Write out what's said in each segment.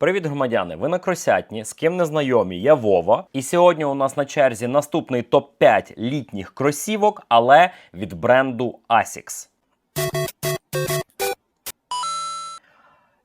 Привіт, громадяни! Ви на Кросятні, з ким не знайомі, я Вова. І сьогодні у нас на черзі наступний топ-5 літніх кросівок, але від бренду Asics.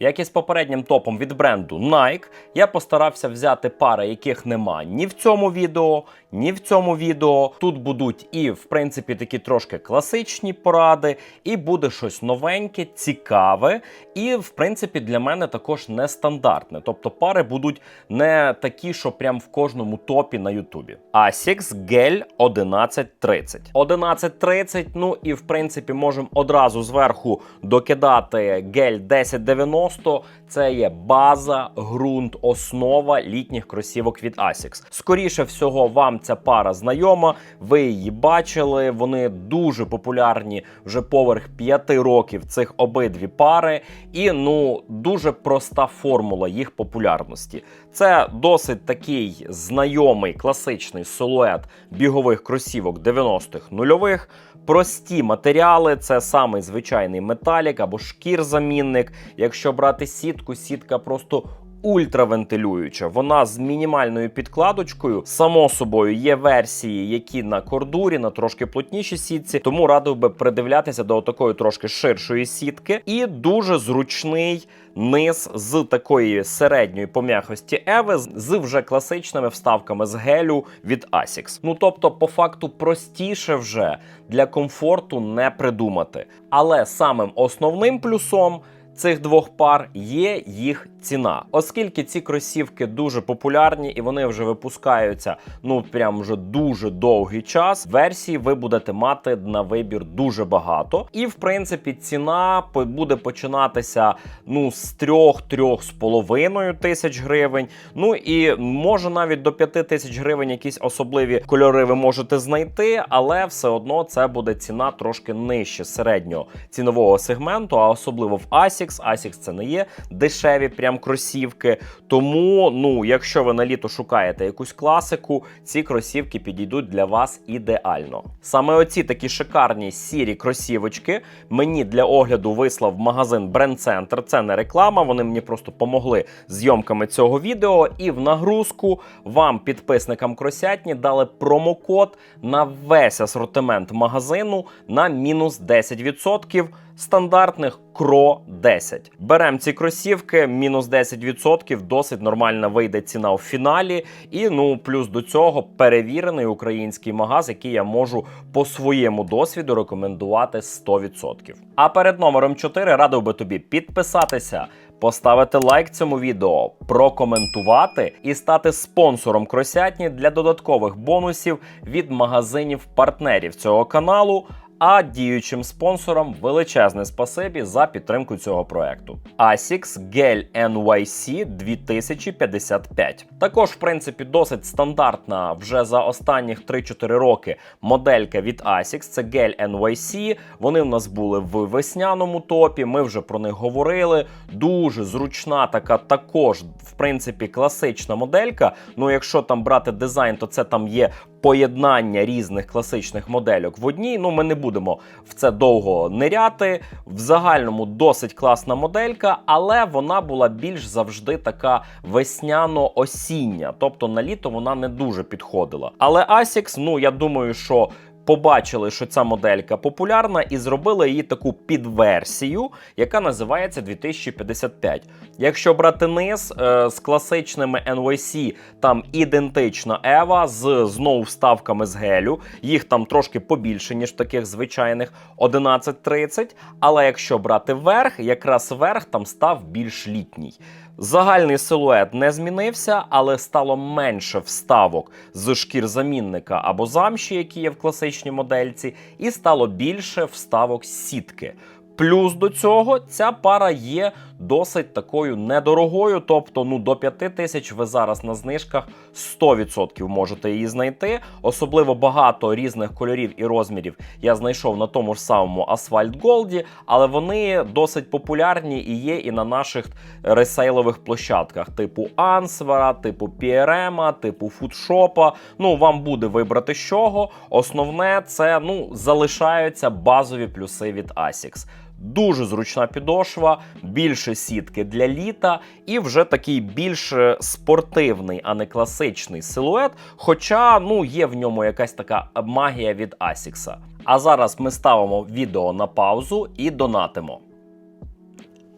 Як і з попереднім топом від бренду Nike, я постарався взяти пари, яких нема ні в цьому відео, ні в цьому відео. Тут будуть і, в принципі, такі трошки класичні поради, і буде щось новеньке, цікаве, і, в принципі, для мене також нестандартне. Тобто пари будуть не такі, що прям в кожному топі на Ютубі. Asics Gel 1130. 1130, ну і в принципі можемо одразу зверху докидати Gel 1090. Це є база, ґрунт, основа літніх кросівок від Asics. Скоріше всього, вам ця пара знайома. Ви її бачили. Вони дуже популярні вже поверх 5 років. Цих обидві пари, і ну дуже проста формула їх популярності. Це досить такий знайомий класичний силует бігових кросівок 90-х нульових. Прості матеріали, це самий звичайний металік або шкір-замінник. Якщо брати сітку, сітка просто ультравентилююча. Вона з мінімальною підкладочкою. Само собою є версії, які на кордурі, на трошки плотнішій сітці. Тому радив би придивлятися до такої трошки ширшої сітки. І дуже зручний низ з такої середньої пом'якості Еви з вже класичними вставками з гелю від Asics. Ну тобто, по факту, простіше вже для комфорту не придумати. Але самим основним плюсом. Цих двох пар є їх ціна, оскільки ці кросівки дуже популярні і вони вже випускаються ну прям вже дуже довгий час. Версії ви будете мати на вибір дуже багато, і в принципі ціна буде починатися ну з 3-3 з половиною тисяч гривень. Ну і може навіть до 5 тисяч гривень якісь особливі кольори ви можете знайти, але все одно це буде ціна трошки нижче середнього цінового сегменту, а особливо в Asics. Asics це не є дешеві прям кросівки. Тому, ну, якщо ви на літо шукаєте якусь класику, ці кросівки підійдуть для вас ідеально. Саме оці такі шикарні сірі кросівочки мені для огляду вислав магазин Brand Center. Це не реклама. Вони мені просто помогли зйомками цього відео. І в нагрузку вам, підписникам кросятні, дали промокод на весь асортимент магазину на мінус 10%. Стандартних Кро 10. Беремо ці кросівки, мінус 10%, досить нормальна вийде ціна у фіналі. І ну плюс до цього перевірений український магаз, який я можу по своєму досвіду рекомендувати 100%. А перед номером 4 радив би тобі підписатися. Поставити лайк цьому відео, прокоментувати і стати спонсором кросятні для додаткових бонусів від магазинів-партнерів цього каналу. А діючим спонсорам величезне спасибі за підтримку цього проекту. Asics Gel NYC 2055. Також, в принципі, досить стандартна вже за останніх 3-4 роки моделька від Asics. Це Gel NYC. Вони в нас були в весняному топі. Ми вже про них говорили. Дуже зручна, така також, в принципі, класична моделька. Ну, якщо там брати дизайн, то це там є поєднання різних класичних модельок в одній. Ну, ми не будемо в це довго ниряти. В загальному досить класна моделька, але вона була більш завжди така весняно-осіння. Тобто на літо вона не дуже підходила. Але Asics, ну я думаю, що. Побачили, що ця моделька популярна, і зробили її таку підверсію, яка називається 2055. Якщо брати низ е, з класичними NYC, там ідентична Ева з знову вставками з гелю. Їх там трошки побільше, ніж таких звичайних 1130. Але якщо брати верх, якраз верх там став більш літній. Загальний силует не змінився, але стало менше вставок з шкір замінника або замші, які є в класичній модельці, і стало більше вставок сітки. Плюс до цього ця пара є досить такою недорогою, тобто ну до 5 тисяч ви зараз на знижках 100% можете її знайти. Особливо багато різних кольорів і розмірів я знайшов на тому ж самому Asphalt Gold, але вони досить популярні і є і на наших ресейлових площадках, типу Ансвера, типу PRM, типу Фудшопа. Ну вам буде вибрати з чого. Основне це ну залишаються базові плюси від Asics. Дуже зручна підошва, більше сітки для літа, і вже такий більш е, спортивний, а не класичний силует. Хоча ну є в ньому якась така магія від Asics. А зараз ми ставимо відео на паузу і донатимо.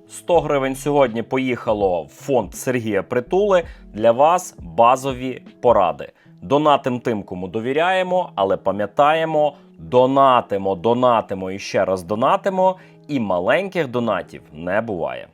100 гривень сьогодні поїхало в фонд Сергія Притули. Для вас базові поради. Донатим тим, кому довіряємо, але пам'ятаємо, донатимо, донатимо і ще раз донатимо, і маленьких донатів не буває.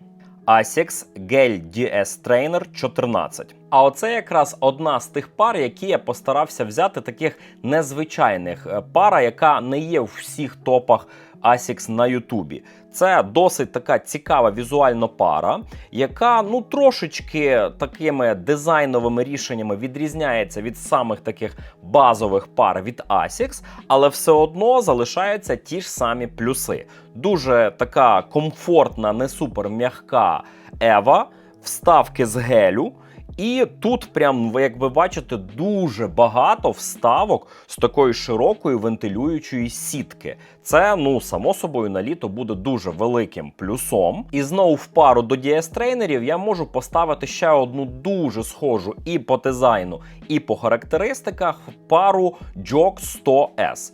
Asics Gel DS Trainer 14. А оце якраз одна з тих пар, які я постарався взяти таких незвичайних е, пара, яка не є в всіх топах Asics на Ютубі. Це досить така цікава візуальна пара, яка ну трошечки такими дизайновими рішеннями відрізняється від самих таких базових пар від Asics, але все одно залишаються ті ж самі плюси. Дуже така комфортна, не супер м'яка Ева, вставки з гелю. І тут, прям, як ви бачите, дуже багато вставок з такої широкої вентилюючої сітки. Це, ну, само собою, на літо буде дуже великим плюсом. І знову в пару до ds трейнерів я можу поставити ще одну дуже схожу і по дизайну, і по характеристиках пару Jog 100S.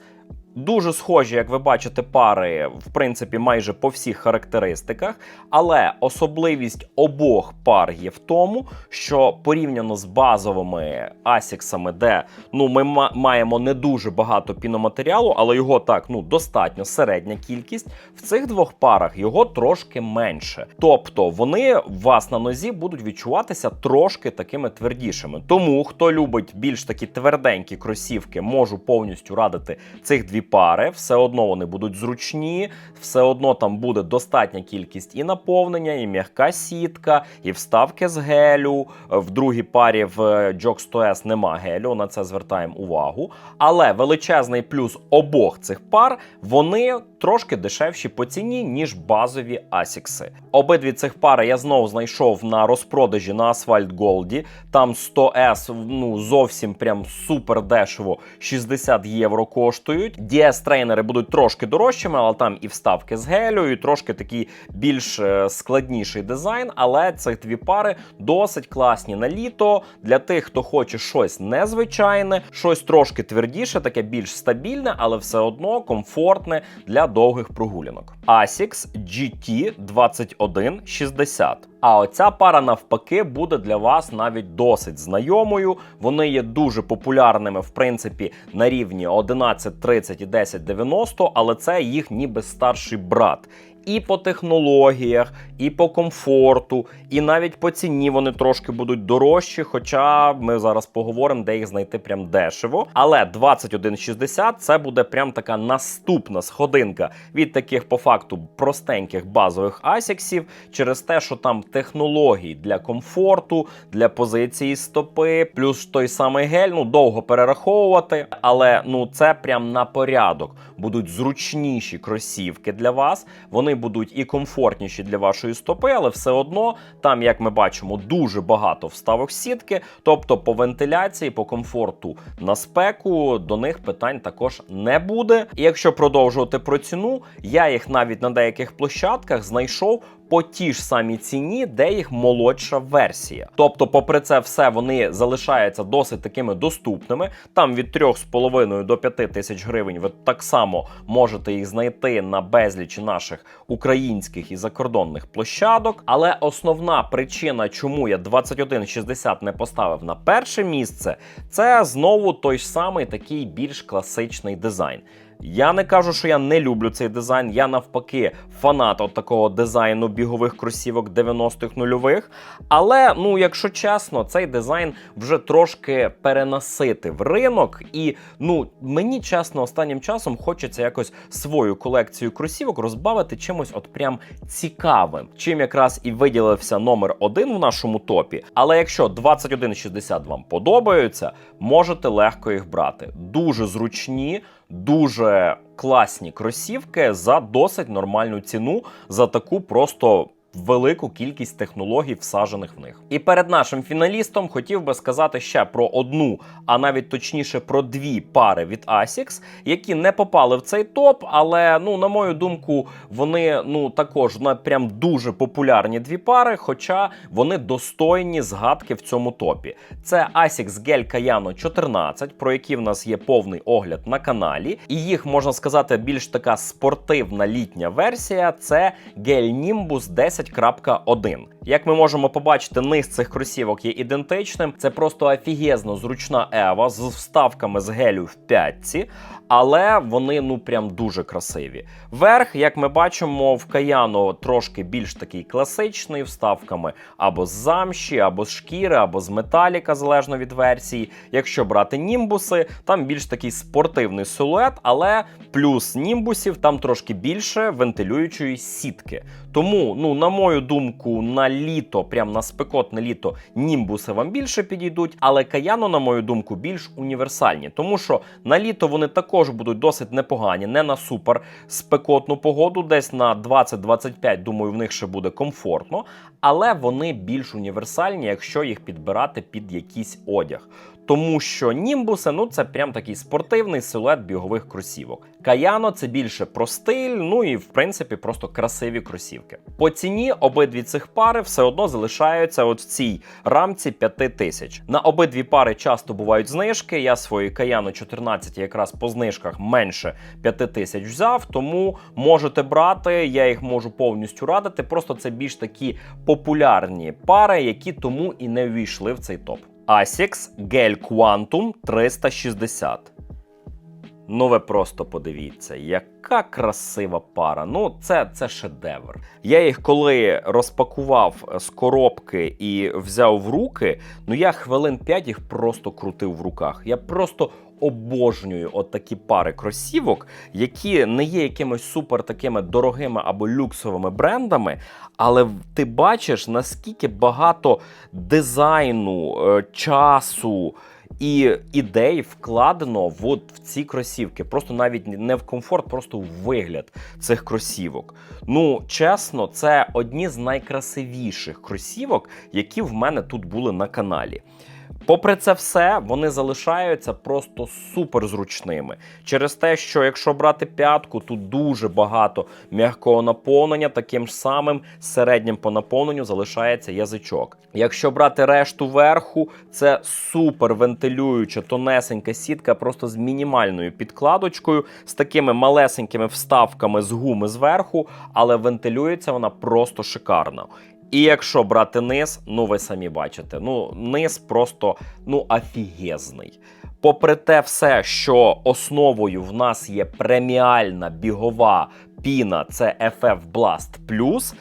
Дуже схожі, як ви бачите, пари, в принципі, майже по всіх характеристиках, але особливість обох пар є в тому, що порівняно з базовими асіксами, де ну ми маємо не дуже багато піноматеріалу, але його так ну достатньо середня кількість. В цих двох парах його трошки менше. Тобто вони вас на нозі будуть відчуватися трошки такими твердішими. Тому хто любить більш такі тверденькі кросівки, можу повністю радити цих дві пари, все одно вони будуть зручні, все одно там буде достатня кількість і наповнення, і м'яка сітка, і вставки з гелю. В другій парі в Jog 100S нема гелю, на це звертаємо увагу. Але величезний плюс обох цих пар вони трошки дешевші по ціні, ніж базові асікси. Обидві цих пари я знову знайшов на розпродажі на Asphalt Gold. Там 100S ну зовсім прям супер дешево, 60 євро коштують. Ds трейнери будуть трошки дорожчими, але там і вставки з гелю, і трошки такий більш е, складніший дизайн. Але ці дві пари досить класні на літо. Для тих, хто хоче щось незвичайне, щось трошки твердіше, таке більш стабільне, але все одно комфортне для довгих прогулянок. Asics GT 2160. А оця пара навпаки буде для вас навіть досить знайомою. Вони є дуже популярними, в принципі, на рівні 11.30 і 10.90, але це їх ніби старший брат і по технологіях, і по комфорту, і навіть по ціні вони трошки будуть дорожчі. Хоча ми зараз поговоримо, де їх знайти прям дешево. Але 2160 це буде прям така наступна сходинка від таких по факту простеньких базових асіксів, через те, що там технології для комфорту, для позиції стопи, плюс той самий гель, ну довго перераховувати, але ну це прям на порядок. Будуть зручніші кросівки для вас. Вони вони будуть і комфортніші для вашої стопи, але все одно там, як ми бачимо, дуже багато вставок сітки. Тобто по вентиляції, по комфорту на спеку до них питань також не буде. І якщо продовжувати про ціну, я їх навіть на деяких площадках знайшов по тій ж самій ціні, де їх молодша версія. Тобто, попри це все, вони залишаються досить такими доступними. Там від 3,5 до 5 тисяч гривень ви так само можете їх знайти на безлічі наших українських і закордонних площадок. Але основна причина, чому я 2160 не поставив на перше місце, це знову той самий такий більш класичний дизайн. Я не кажу, що я не люблю цей дизайн. Я навпаки фанат от такого дизайну бігових кросівок 90-х нульових. Але, ну, якщо чесно, цей дизайн вже трошки перенаситив ринок. І ну, мені чесно, останнім часом хочеться якось свою колекцію кросівок розбавити чимось от прям цікавим. Чим якраз і виділився номер один в нашому топі. Але якщо 2160 вам подобаються, можете легко їх брати. Дуже зручні дуже класні кросівки за досить нормальну ціну, за таку просто велику кількість технологій, всаджених в них. І перед нашим фіналістом хотів би сказати ще про одну, а навіть точніше про дві пари від ASICS, які не попали в цей топ, але ну на мою думку, вони ну також на прям дуже популярні дві пари, хоча вони достойні згадки в цьому топі. Це ASICS Gel Kayano 14, про які в нас є повний огляд на каналі, і їх можна сказати більш така спортивна літня версія. Це Gel Nimbus 10.1. Як ми можемо побачити, низ цих кросівок є ідентичним. Це просто офігезно зручна ева з вставками з гелю в п'ятці, але вони ну прям дуже красиві. Верх, як ми бачимо, в Каяно трошки більш такий класичний, вставками або з замші, або з шкіри, або з металіка, залежно від версії. Якщо брати німбуси, там більш такий спортивний силует, але плюс німбусів там трошки більше вентилюючої сітки. Тому, ну, на мою думку, на літо, прям на спекотне літо, німбуси вам більше підійдуть, але каяно, на мою думку, більш універсальні, тому що на літо вони також будуть досить непогані, не на супер спекотну погоду, десь на 20-25, думаю, в них ще буде комфортно, але вони більш універсальні, якщо їх підбирати під якийсь одяг. Тому що німбуси, ну це прям такий спортивний силует бігових кросівок. Каяно це більше про стиль, ну і в принципі просто красиві кросівки. По ціні обидві цих пари все одно залишаються от в цій рамці 5 тисяч. На обидві пари часто бувають знижки. Я свої Каяно 14 якраз по знижках менше 5 тисяч взяв, тому можете брати. Я їх можу повністю радити. Просто це більш такі популярні пари, які тому і не увійшли в цей топ. ASICS Gel Quantum 360. Ну, ви просто подивіться, яка красива пара. Ну, це, це шедевр. Я їх коли розпакував з коробки і взяв в руки, ну я хвилин 5 їх просто крутив в руках. Я просто обожнюю от такі пари кросівок, які не є якимись супер такими дорогими або люксовими брендами, але ти бачиш, наскільки багато дизайну, е, часу. І ідей вкладено от, в ці кросівки. Просто навіть не в комфорт, просто в вигляд цих кросівок. Ну, чесно, це одні з найкрасивіших кросівок, які в мене тут були на каналі. Попри це все, вони залишаються просто супер зручними. Через те, що якщо брати п'ятку, тут дуже багато м'якого наповнення, таким ж самим середнім по наповненню залишається язичок. Якщо брати решту верху, це супер вентилююча тонесенька сітка, просто з мінімальною підкладочкою, з такими малесенькими вставками з гуми зверху, але вентилюється вона просто шикарно. І якщо брати низ, ну ви самі бачите, ну низ просто ну офігезний. Попри те, все, що основою в нас є преміальна бігова піна, це FF Blast Plus,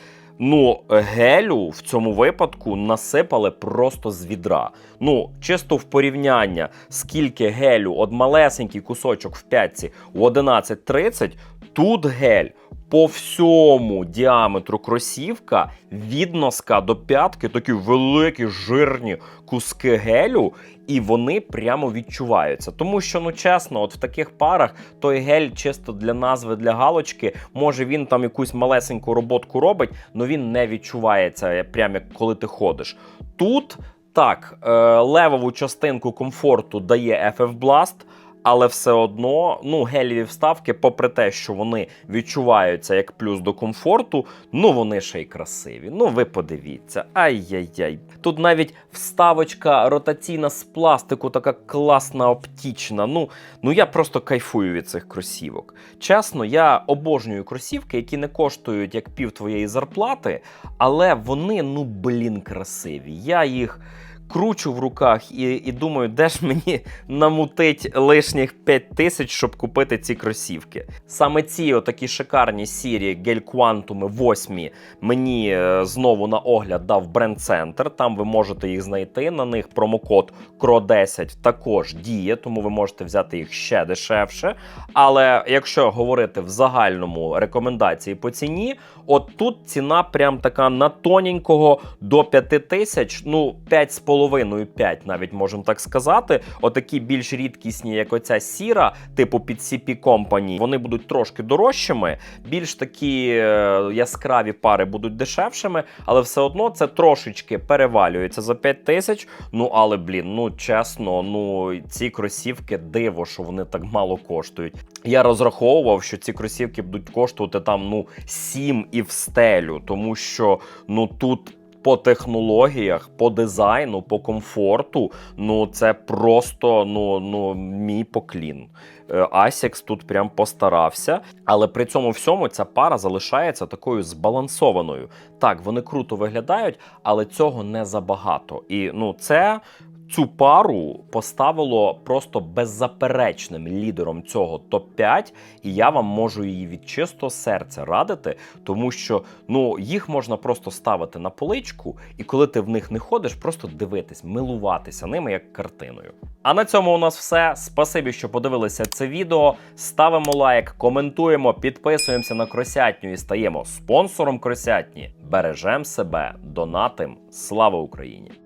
Ну, гелю в цьому випадку насипали просто з відра. Ну, чисто в порівняння, скільки гелю, от малесенький кусочок в п'ятці у 11.30, тут гель по всьому діаметру кросівка від носка до п'ятки такі великі жирні куски гелю, і вони прямо відчуваються. Тому що, ну чесно, от в таких парах той гель чисто для назви, для галочки, може він там якусь малесеньку роботку робить, але він не відчувається, прямо як коли ти ходиш. Тут так, е, левову частинку комфорту дає FF Blast, але все одно ну геліві вставки, попри те, що вони відчуваються як плюс до комфорту, ну вони ще й красиві. Ну ви подивіться. Ай-яй-яй. Тут навіть вставочка ротаційна з пластику, така класна, оптічна. Ну, ну я просто кайфую від цих кросівок. Чесно, я обожнюю кросівки, які не коштують як пів твоєї зарплати, але вони, ну блін, красиві. Я їх кручу в руках і і думаю, де ж мені намутить лишніх 5 тисяч, щоб купити ці кросівки. Саме ці отакі шикарні сірі гель квантуми 8 мені е, знову на огляд дав бренд центр. Там ви можете їх знайти. На них промокод CRO10 також діє, тому ви можете взяти їх ще дешевше. Але якщо говорити в загальному рекомендації по ціні, от тут ціна прям така на тоненького до 5 тисяч, ну 5,5 4,5-5, навіть можемо так сказати. Отакі більш рідкісні, як оця сіра, типу під CP Company, вони будуть трошки дорожчими. Більш такі е, яскраві пари будуть дешевшими, але все одно це трошечки перевалюється за 5 тисяч. Ну але блін, ну чесно, ну ці кросівки диво, що вони так мало коштують. Я розраховував, що ці кросівки будуть коштувати там ну 7 і в стелю, тому що ну тут. По технологіях, по дизайну, по комфорту, ну це просто ну, ну мій поклін. Асікс тут прям постарався, але при цьому всьому ця пара залишається такою збалансованою. Так, вони круто виглядають, але цього не забагато. І ну це. Цю пару поставило просто беззаперечним лідером цього топ-5, і я вам можу її від чистого серця радити, тому що ну їх можна просто ставити на поличку, і коли ти в них не ходиш, просто дивитись, милуватися ними як картиною. А на цьому у нас все. Спасибі, що подивилися це відео. Ставимо лайк, коментуємо, підписуємося на кросятню і стаємо спонсором кросятні. Бережем себе, донатим. Слава Україні!